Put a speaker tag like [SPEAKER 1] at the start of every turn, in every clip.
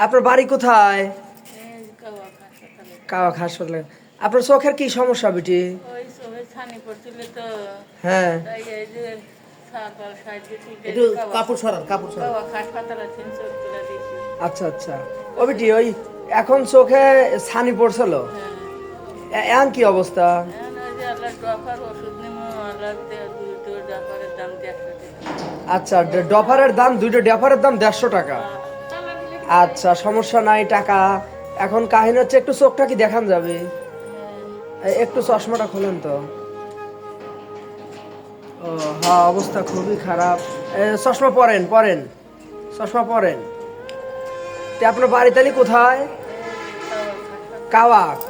[SPEAKER 1] আপনার বাড়ি কোথায়
[SPEAKER 2] হাসপাতালে।
[SPEAKER 1] কাওয়া হাসপাতালে আপনার চোখের কি সমস্যা বেটি
[SPEAKER 2] ওই সবে ছানি পড়ছিল তো
[SPEAKER 1] হ্যাঁ
[SPEAKER 3] একটু কাপড় সরান কাপড় সরান
[SPEAKER 1] আচ্ছা আচ্ছা ও বেটি ওই এখন চোখে ছানি পড়ছিল
[SPEAKER 2] হ্যাঁ
[SPEAKER 1] এ- এখন কি অবস্থা আচ্ছা ডফারের দাম দুইটা ডফারের দাম দেড়শো টাকা আচ্ছা সমস্যা নাই টাকা। এখন কাহিনী হচ্ছে একটু চোখটা কি দেখান যাবে? একটু চশমাটা খোলেন তো। ও হ্যাঁ অবস্থা খুবই খারাপ। চশমা পরেন পরেন। চশমা পরেন। তে আপনার বাড়ি তালি কোথায়? কাওয়াক।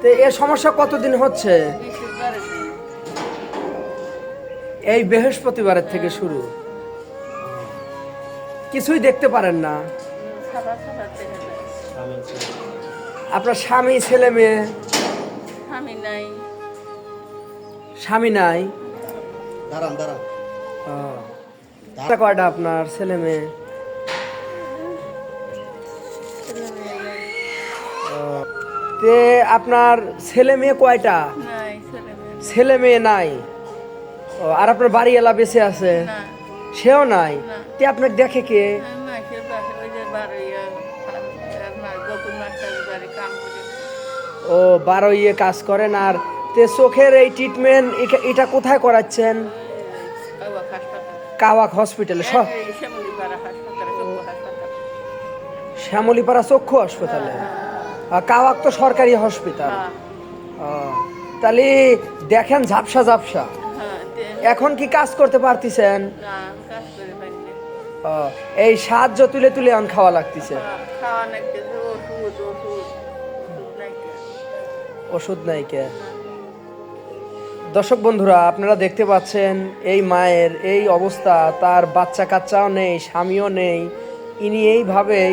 [SPEAKER 1] তে এ সমস্যা কতদিন হচ্ছে? এই বৃহস্পতিবারের থেকে শুরু। কিছুই দেখতে পারেন না। আপনার স্বামী ছেলে মেয়ে?
[SPEAKER 2] নাই।
[SPEAKER 1] স্বামী নাই?
[SPEAKER 3] দাঁড়ান দাঁড়ান।
[SPEAKER 1] কয়টা আপনার ছেলে মেয়ে। তে আপনার ছেলে মেয়ে কয়টা?
[SPEAKER 2] ছেলে মেয়ে নাই।
[SPEAKER 1] আর আপনার বাড়ি এলা বেঁচে আছে?
[SPEAKER 2] না
[SPEAKER 1] সেও নাই। তে আপনাকে দেখে কে?
[SPEAKER 2] আমি মাসের পাশে ওই যে বারোইয়া গোকুল মাস্টারের বাড়ি কাম করে।
[SPEAKER 1] ও বারো ইয়ে কাজ করেন আর তে চোখের এই ট্রিটমেন্ট এটা কোথায় করাচ্ছেন?
[SPEAKER 2] কাওয়াক
[SPEAKER 1] হসপিটালে সব
[SPEAKER 2] শ্যামলীপাড়া চক্ষু হাসপাতাল।
[SPEAKER 1] হাসপাতালে? কাওয়াক তো সরকারি হসপিটাল
[SPEAKER 2] হ্যাঁ।
[SPEAKER 1] তাহলে দেখেন ঝাপসা ঝাপসা।
[SPEAKER 2] হ্যাঁ
[SPEAKER 1] এখন কি কাজ করতে পারতেছেন? এই সাহায্য তুলে তুলে আন খাওয়া লাগতেছে।
[SPEAKER 2] হ্যাঁ, ওষুধ
[SPEAKER 1] নাই কে দর্শক বন্ধুরা আপনারা দেখতে পাচ্ছেন এই মায়ের এই অবস্থা তার বাচ্চা কাচ্চাও নেই স্বামীও নেই। ইনি এইভাবেই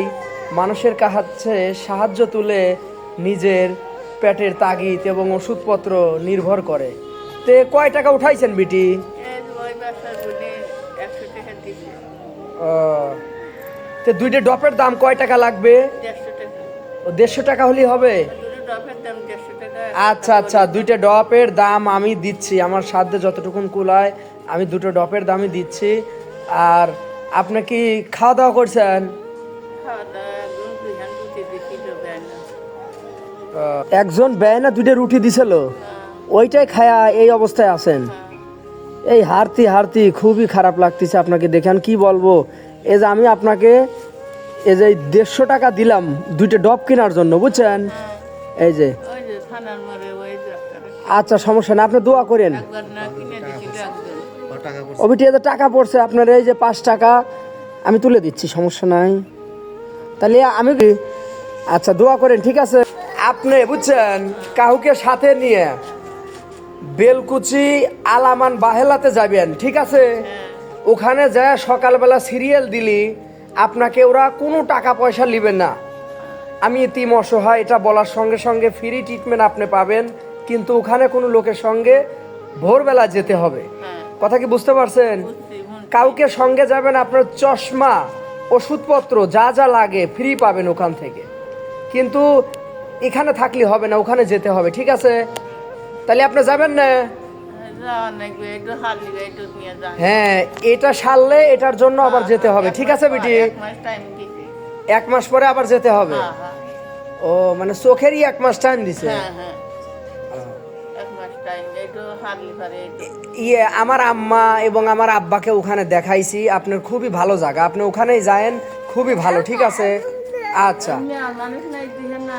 [SPEAKER 1] মানুষের কাছে সাহায্য তুলে নিজের পেটের তাগিদ এবং ওষুধপত্র নির্ভর করে। তে কয় টাকা উঠাইছেন বিটি? তে দুইটা ডপের দাম কয় টাকা লাগবে? ও দেড়শো টাকা হলেই হবে? আচ্ছা আচ্ছা দুইটা ডপের দাম আমি দিচ্ছি। আমার সাধ্যে যতটুকুন কুলায় আমি দুটো ডপের দামই দিচ্ছি। আর আপনি কি খাওয়া দাওয়া করছেন একজন ব্যয় না। দুইটা রুটি দিছিল ওইটাই খায়া এই অবস্থায় আছেন। এই হারতি হারতি খুবই খারাপ লাগতেছে আপনাকে দেখেন কি বলব? এই যে আমি আপনাকে এই যে দেড়শো টাকা দিলাম দুইটা ডব কেনার জন্য, বুঝছেন? এই যে। আচ্ছা সমস্যা না আপনি দোয়া করেন। ওবিটি এত টাকা পড়ছে, আপনার এই যে পাঁচ টাকা, আমি তুলে দিচ্ছি, সমস্যা নাই। তাহলে আমি আচ্ছা দোয়া করেন, ঠিক আছে? আপনি বুঝছেন, কাউকে সাথে নিয়ে বেলকুচি আলামান বাহেলাতে যাবেন ঠিক আছে? ওখানে যায় সকালবেলা সিরিয়াল দিলি আপনাকে ওরা কোনো টাকা পয়সা নেবে না। আমি তিম অসহায় এটা বলার সঙ্গে সঙ্গে ফ্রি ট্রিটমেন্ট আপনি পাবেন কিন্তু ওখানে কোনো লোকের সঙ্গে ভোরবেলা যেতে হবে।
[SPEAKER 2] হ্যাঁ।
[SPEAKER 1] কথা কি বুঝতে পারছেন? কাউকে সঙ্গে যাবেন আপনার চশমা ওষুধপত্র যা যা লাগে ফ্রি পাবেন ওখান থেকে। কিন্তু এখানে থাকলে হবে না ওখানে যেতে হবে ঠিক আছে? তাহলে আপনি যাবেন না? হ্যাঁ এটা সারলে এটার জন্য আবার যেতে হবে ঠিক আছে বিটি?
[SPEAKER 2] এক মাস
[SPEAKER 1] পরে আবার যেতে হবে?
[SPEAKER 2] হ্যাঁ হ্যাঁ।
[SPEAKER 1] ও মানে চোখেরই এক মাস টাইম দিছে?
[SPEAKER 2] হ্যাঁ হ্যাঁ।
[SPEAKER 1] ইয়ে আমার আম্মা এবং আমার আব্বাকে ওখানে দেখাইছি আপনার খুবই ভালো জায়গা। আপনি ওখানেই যায়েন খুবই ভালো ঠিক আছে? আচ্ছা।
[SPEAKER 2] না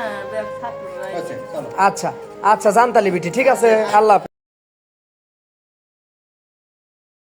[SPEAKER 2] ছাত্র
[SPEAKER 3] আচ্ছা
[SPEAKER 1] আচ্ছা আচ্ছা জানতালি বিটি ঠিক আছে আল্লাহ।